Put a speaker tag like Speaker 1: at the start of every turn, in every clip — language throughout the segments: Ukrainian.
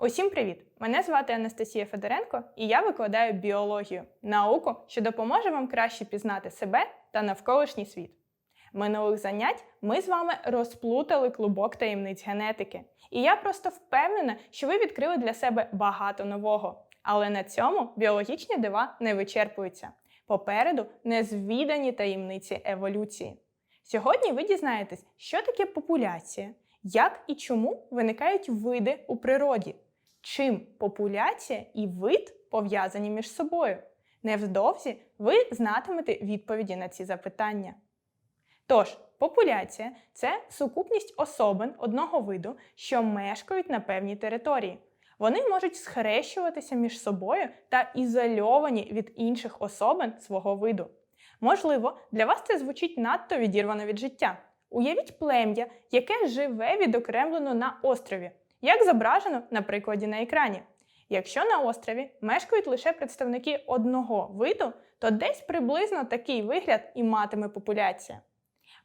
Speaker 1: Усім привіт! Мене звати Анастасія Федоренко, і я викладаю біологію, науку, що допоможе вам краще пізнати себе та навколишній світ. Минулих занять ми з вами розплутали клубок таємниць генетики. І я просто впевнена, що ви відкрили для себе багато нового. Але на цьому біологічні дива не вичерпуються. Попереду незвідані таємниці еволюції. Сьогодні ви дізнаєтесь, що таке популяція, як і чому виникають види у природі, чим популяція і вид пов'язані між собою. Невдовзі ви знатимете відповіді на ці запитання. Тож, популяція це сукупність особин одного виду, що мешкають на певній території. Вони можуть схрещуватися між собою та ізольовані від інших особин свого виду. Можливо, для вас це звучить надто відірвано від життя. Уявіть плем'я, яке живе відокремлено на острові, як зображено на прикладі на екрані. Якщо на острові мешкають лише представники одного виду, то десь приблизно такий вигляд і матиме популяція.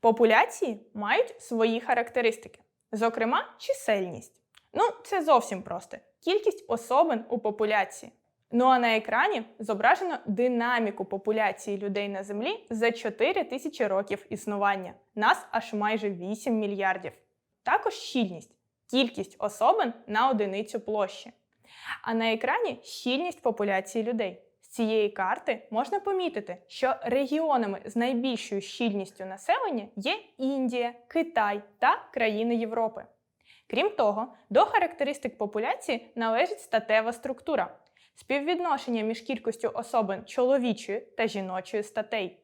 Speaker 1: Популяції мають свої характеристики, зокрема, чисельність. Ну, це зовсім просто кількість особин у популяції. Ну а на екрані зображено динаміку популяції людей на Землі за 4 тисячі років існування. Нас аж майже 8 мільярдів. Також щільність кількість особин на одиницю площі. А на екрані щільність популяції людей. З цієї карти можна помітити, що регіонами з найбільшою щільністю населення є Індія, Китай та країни Європи. Крім того, до характеристик популяції належить статева структура співвідношення між кількістю особин чоловічої та жіночої статей.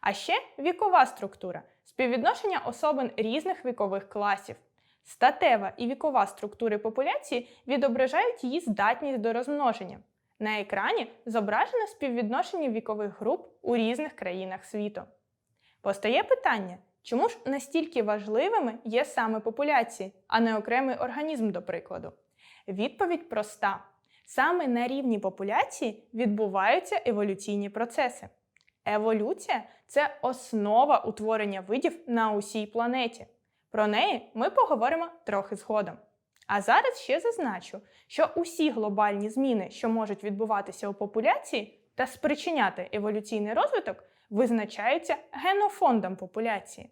Speaker 1: А ще вікова структура співвідношення особин різних вікових класів. Статева і вікова структури популяції відображають її здатність до розмноження. На екрані зображено співвідношення вікових груп у різних країнах світу. Постає питання, чому ж настільки важливими є саме популяції, а не окремий організм, до прикладу? Відповідь проста: саме на рівні популяції відбуваються еволюційні процеси. Еволюція це основа утворення видів на усій планеті. Про неї ми поговоримо трохи згодом. А зараз ще зазначу, що усі глобальні зміни, що можуть відбуватися у популяції та спричиняти еволюційний розвиток, визначаються генофондом популяції.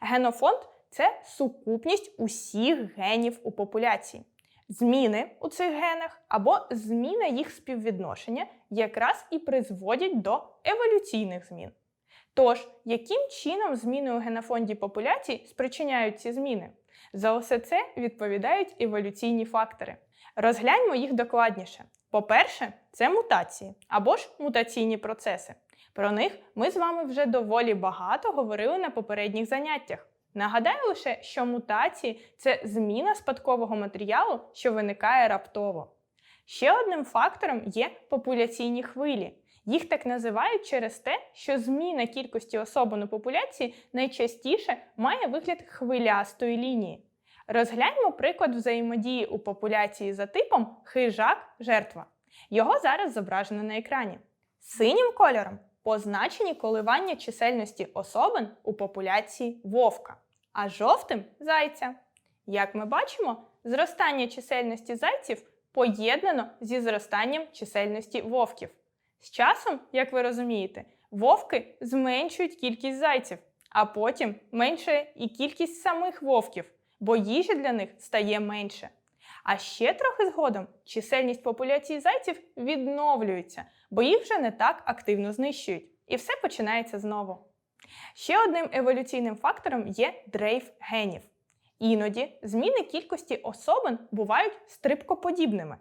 Speaker 1: Генофонд це сукупність усіх генів у популяції. Зміни у цих генах або зміна їх співвідношення якраз і призводять до еволюційних змін. Тож, яким чином зміни у генофонді популяцій спричиняють ці зміни? За усе це відповідають еволюційні фактори. Розгляньмо їх докладніше. По-перше, це мутації або ж мутаційні процеси. Про них ми з вами вже доволі багато говорили на попередніх заняттях. Нагадаю лише, що мутації це зміна спадкового матеріалу, що виникає раптово. Ще одним фактором є популяційні хвилі. Їх так називають через те, що зміна кількості особин у популяції найчастіше має вигляд хвилястої лінії. Розгляньмо приклад взаємодії у популяції за типом хижак-жертва. Його зараз зображено на екрані. Синім кольором позначені коливання чисельності особин у популяції вовка, а жовтим зайця. Як ми бачимо, зростання чисельності зайців поєднано зі зростанням чисельності вовків. З часом, як ви розумієте, вовки зменшують кількість зайців, а потім менше і кількість самих вовків, бо їжі для них стає менше. А ще трохи згодом чисельність популяції зайців відновлюється, бо їх вже не так активно знищують. І все починається знову. Ще одним еволюційним фактором є дрейф генів. Іноді зміни кількості особин бувають стрибкоподібними.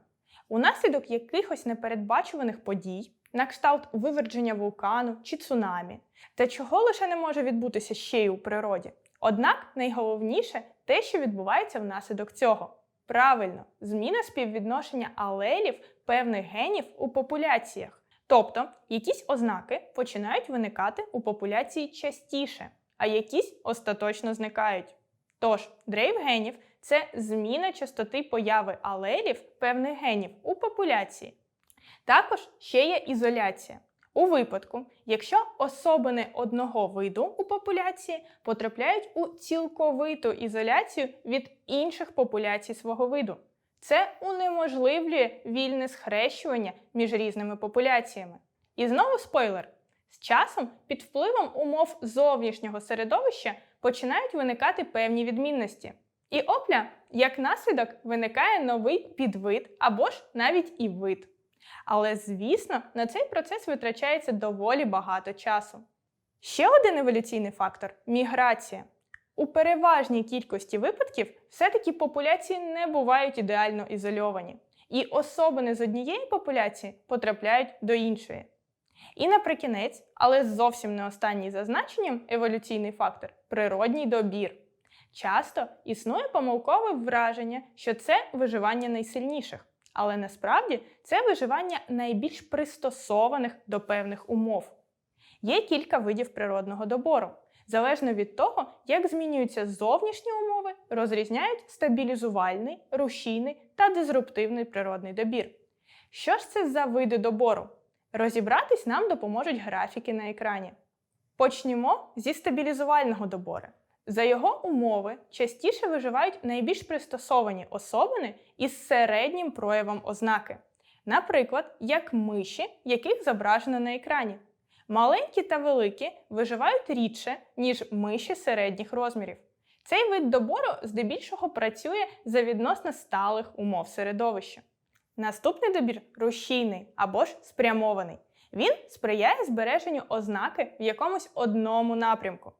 Speaker 1: Унаслідок якихось непередбачуваних подій, на кшталт вивердження вулкану чи цунамі, та чого лише не може відбутися ще й у природі. Однак найголовніше те, що відбувається внаслідок цього. Правильно, зміна співвідношення алелів певних генів у популяціях. Тобто якісь ознаки починають виникати у популяції частіше, а якісь остаточно зникають. Тож, дрейф генів це зміна частоти появи алелів певних генів у популяції. Також ще є ізоляція. У випадку, якщо особини одного виду у популяції потрапляють у цілковиту ізоляцію від інших популяцій свого виду. Це унеможливлює вільне схрещування між різними популяціями. І знову спойлер: з часом під впливом умов зовнішнього середовища починають виникати певні відмінності. І опля, як наслідок, виникає новий підвид або ж навіть і вид. Але, звісно, на цей процес витрачається доволі багато часу. Ще один еволюційний фактор міграція. У переважній кількості випадків все-таки популяції не бувають ідеально ізольовані, і особини з однієї популяції потрапляють до іншої. І наприкінець, але зовсім не останній за значенням еволюційний фактор природній добір. Часто існує помилкове враження, що це виживання найсильніших, але насправді це виживання найбільш пристосованих до певних умов. Є кілька видів природного добору. Залежно від того, як змінюються зовнішні умови, розрізняють стабілізувальний, рушійний та дизруптивний природний добір. Що ж це за види добору? Розібратись нам допоможуть графіки на екрані. Почнімо зі стабілізувального добору. За його умови частіше виживають найбільш пристосовані особини із середнім проявом ознаки, наприклад, як миші, яких зображено на екрані. Маленькі та великі виживають рідше, ніж миші середніх розмірів. Цей вид добору здебільшого працює за відносно сталих умов середовища. Наступний добір рушійний або ж спрямований. Він сприяє збереженню ознаки в якомусь одному напрямку.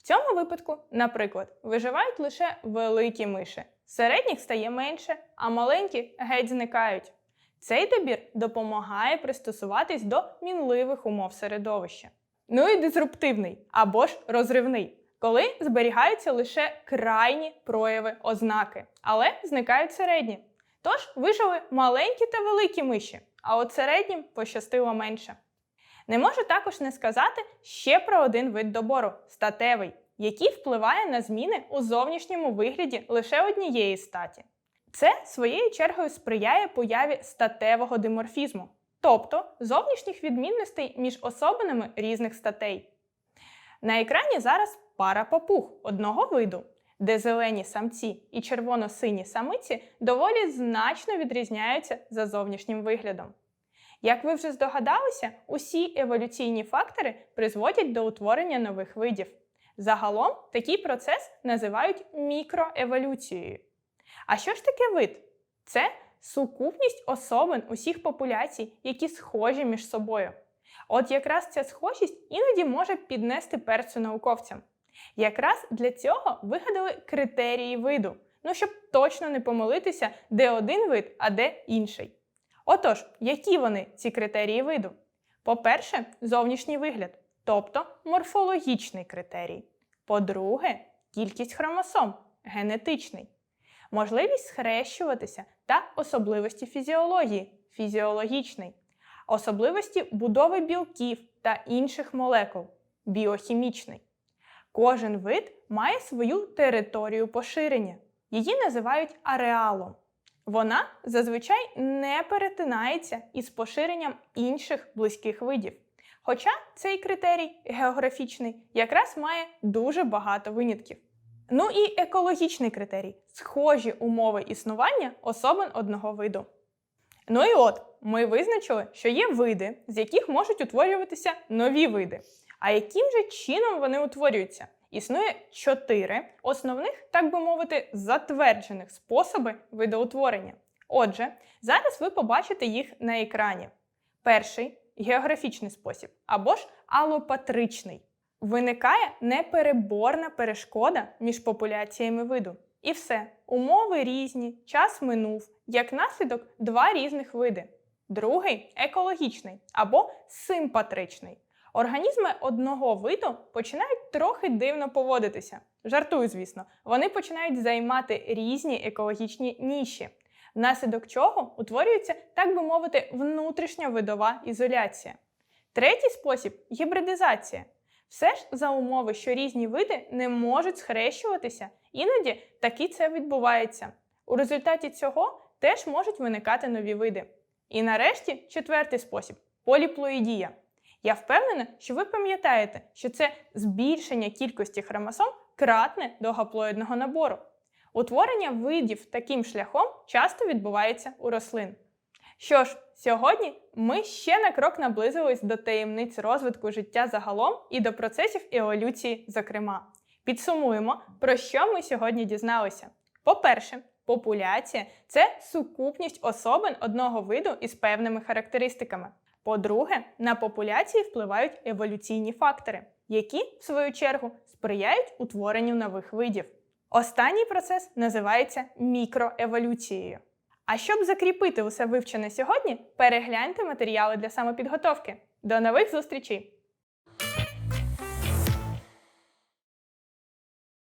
Speaker 1: В цьому випадку, наприклад, виживають лише великі миші, середніх стає менше, а маленькі геть зникають. Цей добір допомагає пристосуватись до мінливих умов середовища. Ну і дизруптивний або ж розривний, коли зберігаються лише крайні прояви ознаки, але зникають середні. Тож вижили маленькі та великі миші, а от середнім пощастило менше. Не можу також не сказати ще про один вид добору статевий, який впливає на зміни у зовнішньому вигляді лише однієї статі. Це своєю чергою сприяє появі статевого диморфізму, тобто зовнішніх відмінностей між особинами різних статей. На екрані зараз пара папуг одного виду, де зелені самці і червоно-сині самиці доволі значно відрізняються за зовнішнім виглядом. Як ви вже здогадалися, усі еволюційні фактори призводять до утворення нових видів. Загалом такий процес називають мікроеволюцією. А що ж таке вид? Це сукупність особин усіх популяцій, які схожі між собою. От якраз ця схожість іноді може піднести перцю науковцям. Якраз для цього вигадали критерії виду, ну щоб точно не помилитися, де один вид, а де інший. Отож, які вони, ці критерії виду? По-перше, зовнішній вигляд, тобто морфологічний критерій. По-друге, кількість хромосом генетичний, можливість схрещуватися та особливості фізіології фізіологічний, особливості будови білків та інших молекул біохімічний. Кожен вид має свою територію поширення. Її називають ареалом. Вона зазвичай не перетинається із поширенням інших близьких видів. Хоча цей критерій географічний якраз має дуже багато винятків. Ну і екологічний критерій схожі умови існування особин одного виду. Ну і от ми визначили, що є види, з яких можуть утворюватися нові види. А яким же чином вони утворюються? Існує чотири основних, так би мовити, затверджених способи видоутворення. Отже, зараз ви побачите їх на екрані. Перший географічний спосіб або ж алопатричний. Виникає непереборна перешкода між популяціями виду. І все, умови різні, час минув, як наслідок два різних види. Другий екологічний або симпатричний. Організми одного виду починають трохи дивно поводитися. Жартую, звісно, вони починають займати різні екологічні ніші, внаслідок чого утворюється, так би мовити, внутрішня видова ізоляція. Третій спосіб гібридизація. Все ж за умови, що різні види не можуть схрещуватися, іноді таки це відбувається. У результаті цього теж можуть виникати нові види. І нарешті четвертий спосіб поліплоїдія. Я впевнена, що ви пам'ятаєте, що це збільшення кількості хромосом кратне до гаплоїдного набору. Утворення видів таким шляхом часто відбувається у рослин. Що ж, сьогодні ми ще на крок наблизились до таємниць розвитку життя загалом і до процесів еволюції, зокрема. Підсумуємо, про що ми сьогодні дізналися. По-перше, популяція це сукупність особин одного виду із певними характеристиками. По-друге, на популяції впливають еволюційні фактори, які, в свою чергу, сприяють утворенню нових видів. Останній процес називається мікроеволюцією. А щоб закріпити усе вивчене сьогодні, перегляньте матеріали для самопідготовки. До нових зустрічей!